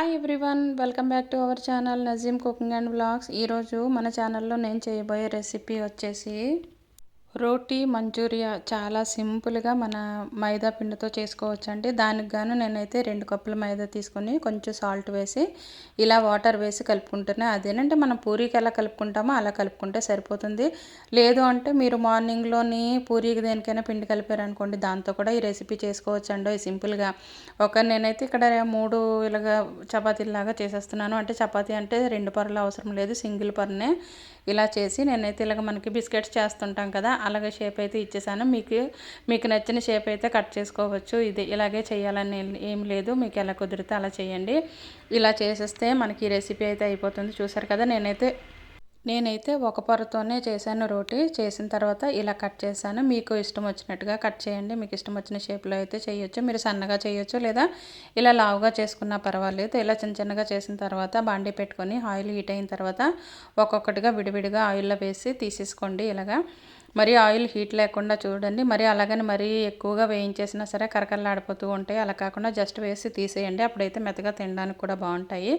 Hi everyone welcome back to our channel Nazeem cooking and blogs ఈరోజు మన ఛానల్లో నేను చేయబోయే రెసిపీ వచ్చేసి రోటీ మంచూరియా చాలా సింపుల్గా మన మైదా పిండితో చేసుకోవచ్చండి. దానికి గాను నేనైతే రెండు కప్పుల మైదా తీసుకొని కొంచెం సాల్ట్ వేసి ఇలా వాటర్ వేసి కలుపుకుంటున్నా. అదేనంటే మనం పూరీకి ఎలా కలుపుకుంటామో అలా కలుపుకుంటే సరిపోతుంది. లేదు అంటే మీరు మార్నింగ్లోని పూరీకి దేనికైనా పిండి కలిపారనుకోండి దాంతో కూడా ఈ రెసిపీ చేసుకోవచ్చండి. సింపుల్గా. ఒక నేనైతే ఇక్కడ మూడు ఇలాగా చపాతీలాగా చేసేస్తున్నాను. అంటే చపాతీ అంటే రెండు పరులు అవసరం లేదు సింగిల్ పర్నే. ఇలా చేసి నేనైతే ఇలాగ మనకి బిస్కెట్స్ చేస్తుంటాం కదా అలాగే షేప్ అయితే ఇచ్చేసాను. మీకు మీకు నచ్చిన షేప్ అయితే కట్ చేసుకోవచ్చు. ఇది ఇలాగే చేయాలని ఏం లేదు. మీకు ఎలా కుదిరితే అలా చేయండి. ఇలా చేసేస్తే మనకి రెసిపీ అయితే అయిపోతుంది. చూసారు కదా నేనైతే నేనైతే ఒక పొరతోనే చేశాను రోటీ. చేసిన తర్వాత ఇలా కట్ చేశాను. మీకు ఇష్టం వచ్చినట్టుగా కట్ చేయండి. మీకు ఇష్టం వచ్చిన షేప్లో అయితే చేయొచ్చు. మీరు సన్నగా చేయొచ్చు లేదా ఇలా లావుగా చేసుకున్నా పర్వాలేదు. ఇలా చిన్న చిన్నగా చేసిన తర్వాత బాండీ పెట్టుకొని ఆయిల్ హీట్ అయిన తర్వాత ఒక్కొక్కటిగా విడివిడిగా ఆయిల్లో వేసి తీసేసుకోండి ఇలాగా. మరి ఆయిల్ హీట్ లేకుండా చూడండి. మరి అలాగని మరీ ఎక్కువగా వేయించేసినా సరే కరకరలాడిపోతూ ఉంటాయి. అలా కాకుండా జస్ట్ వేసి తీసేయండి. అప్పుడైతే మెత్తగా తినడానికి కూడా బాగుంటాయి.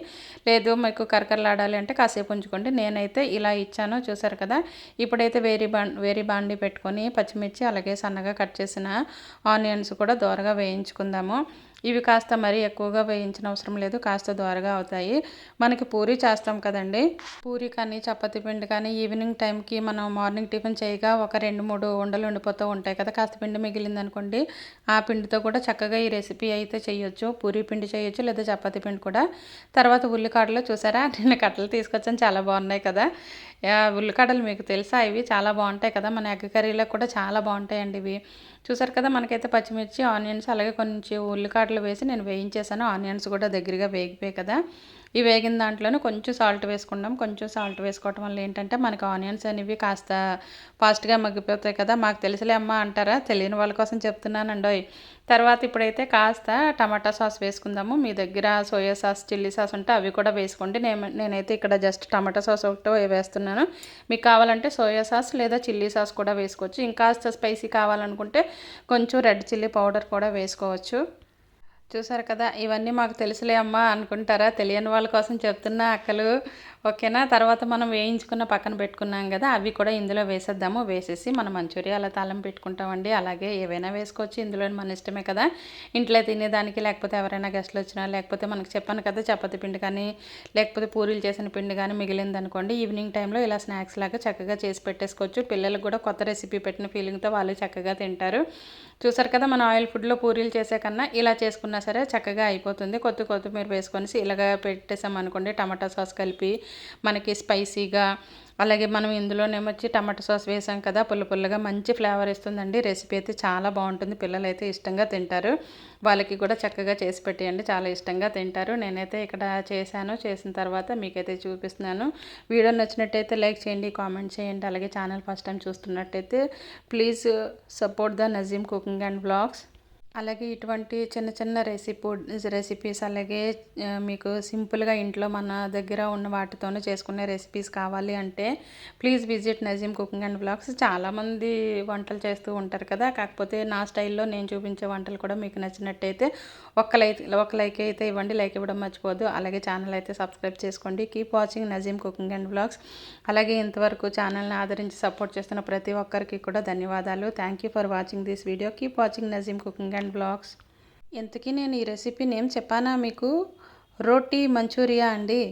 లేదు మీకు కరకరలాడాలి అంటే కాసేపు ఉంచుకోండి. నేనైతే ఇలా ఇచ్చాను చూసారు కదా? ఇప్పుడైతే వేరే బా వేరే బాండి పెట్టుకొని పచ్చిమిర్చి అలాగే సన్నగా కట్ చేసిన ఆనియన్స్ కూడా దోరగా వేయించుకుందాము. ఇవి కాస్త మరీ ఎక్కువగా వేయించిన అవసరం లేదు కాస్త దోరగా అవుతాయి. మనకి పూరి చేస్తాం కదండి. పూరి కానీ చపాతి పిండి కానీ ఈవినింగ్ టైంకి మనం మార్నింగ్ టిఫిన్ చేయగా ఒక రెండు మూడు ఉండలు ఉండిపోతూ ఉంటాయి కదా. కాస్త పిండి మిగిలింది అనుకోండి ఆ పిండితో కూడా చక్కగా ఈ రెసిపీ అయితే చేయొచ్చు. పూరి పిండి చేయొచ్చు లేదా చపాతి పిండి కూడా. తర్వాత ఉల్లికాడలో చూసారా? నేను కట్టలు తీసుకొచ్చాను చాలా బాగున్నాయి కదా. ఉల్లికాడలు మీకు తెలుసా? ఇవి చాలా బాగుంటాయి కదా. మన ఎగ్ కర్రీలో కూడా చాలా బాగుంటాయండి ఇవి. చూసారు కదా మనకైతే పచ్చిమిర్చి ఆనియన్స్ అలాగే కొంచెం ఉల్లికాడలు వేసి నేను వేయించేసాను. ఆనియన్స్ కూడా దగ్గరగా వేగిపోయాయి కదా. ఈ వేగిన దాంట్లోనే కొంచెం సాల్ట్ వేసుకున్నాం కొంచెం సాల్ట్ వేసుకోవటం వల్ల ఏంటంటే మనకు ఆనియన్స్ అనేవి కాస్త ఫాస్ట్గా మగ్గిపోతాయి కదా. మాకు తెలిసిలే అమ్మ అంటారా? తెలియని వాళ్ళ కోసం చెప్తున్నానండోయ్ తర్వాత ఇప్పుడైతే కాస్త టమాటా సాస్ వేసుకుందాము. మీ దగ్గర సోయా సాస్ చిల్లీ సాస్ ఉంటే అవి కూడా వేసుకోండి. నేను నేనైతే ఇక్కడ జస్ట్ టమాటా సాస్ ఒకటో వేస్తున్నాను. మీకు కావాలంటే సోయా సాస్ లేదా చిల్లీ సాస్ కూడా వేసుకోవచ్చు. ఇంకాస్త స్పైసీ కావాలనుకుంటే కొంచెం రెడ్ చిల్లీ పౌడర్ కూడా వేసుకోవచ్చు. చూసారు కదా ఇవన్నీ మాకు తెలుసులే అమ్మా అనుకుంటారా? తెలియని వాళ్ళ కోసం చెప్తున్నా అక్కలు. ఓకేనా? తర్వాత మనం వేయించుకున్న పక్కన పెట్టుకున్నాం కదా అవి కూడా ఇందులో వేసేద్దాము. వేసేసి మనం మంచూరియాల తాళం పెట్టుకుంటామండి. అలాగే ఏవైనా వేసుకోవచ్చు ఇందులో మన ఇష్టమే కదా. ఇంట్లో తినేదానికి లేకపోతే ఎవరైనా గెస్ట్లు వచ్చినా లేకపోతే మనకు చెప్పాను కదా చపాతి పిండి కానీ లేకపోతే పూరీలు చేసిన పిండి కానీ మిగిలింది అనుకోండి ఈవినింగ్ టైంలో ఇలా స్నాక్స్ లాగా చక్కగా చేసి పెట్టేసుకోవచ్చు. పిల్లలకు కూడా కొత్త రెసిపీ పెట్టిన ఫీలింగ్తో వాళ్ళు చక్కగా తింటారు. చూసారు కదా మన ఆయిల్ ఫుడ్లో పూరీలు చేసే కన్నా ఇలా చేసుకున్నా సరే చక్కగా అయిపోతుంది. కొత్త కొత్తిమీర వేసుకొని ఇలాగ పెట్టేసాం అనుకోండి టమాటా సాస్ కలిపి మనకి స్పైసీగా అలాగే మనం ఇందులోనేమొచ్చి టమాటో సాస్ వేసాం కదా పుల్ల పుల్లగా మంచి ఫ్లేవర్ ఇస్తుందండి. రెసిపీ అయితే చాలా బాగుంటుంది. పిల్లలు అయితే ఇష్టంగా తింటారు. వాళ్ళకి కూడా చక్కగా చేసి పెట్టేయండి. చాలా ఇష్టంగా తింటారు. నేనైతే ఇక్కడ చేశాను. చేసిన తర్వాత మీకైతే చూపిస్తున్నాను. వీడియో నచ్చినట్టయితే లైక్ చేయండి కామెంట్ చేయండి. అలాగే ఛానల్ ఫస్ట్ టైం చూస్తున్నట్టయితే please support the Nazeem cooking and blogs. అలాగే ఇటువంటి చిన్న చిన్న రెసిపీ రెసిపీస్ అలాగే మీకు సింపుల్గా ఇంట్లో మన దగ్గర ఉన్న వాటితోనే చేసుకునే రెసిపీస్ కావాలి అంటే please visit Nazeem cooking and blogs చాలామంది వంటలు చేస్తూ ఉంటారు కదా. కాకపోతే నా స్టైల్లో నేను చూపించే వంటలు కూడా మీకు నచ్చినట్టయితే ఒక్క లైక్ ఒక లైక్ అయితే ఇవ్వండి. లైక్ ఇవ్వడం మర్చిపోదు అలాగే ఛానల్ అయితే సబ్స్క్రైబ్ చేసుకోండి. Keep watching Nazeem cooking and blogs అలాగే ఇంతవరకు ఛానల్ని ఆదరించి సపోర్ట్ చేస్తున్న ప్రతి ఒక్కరికి కూడా ధన్యవాదాలు. Thank you for watching this video keep watching Nazeem cooking and and blogs. ఇంతకీ నేను ఈ రెసిపీ నేమ్ చెప్పానా మీకు? రోటీ మంచూరియా అండి.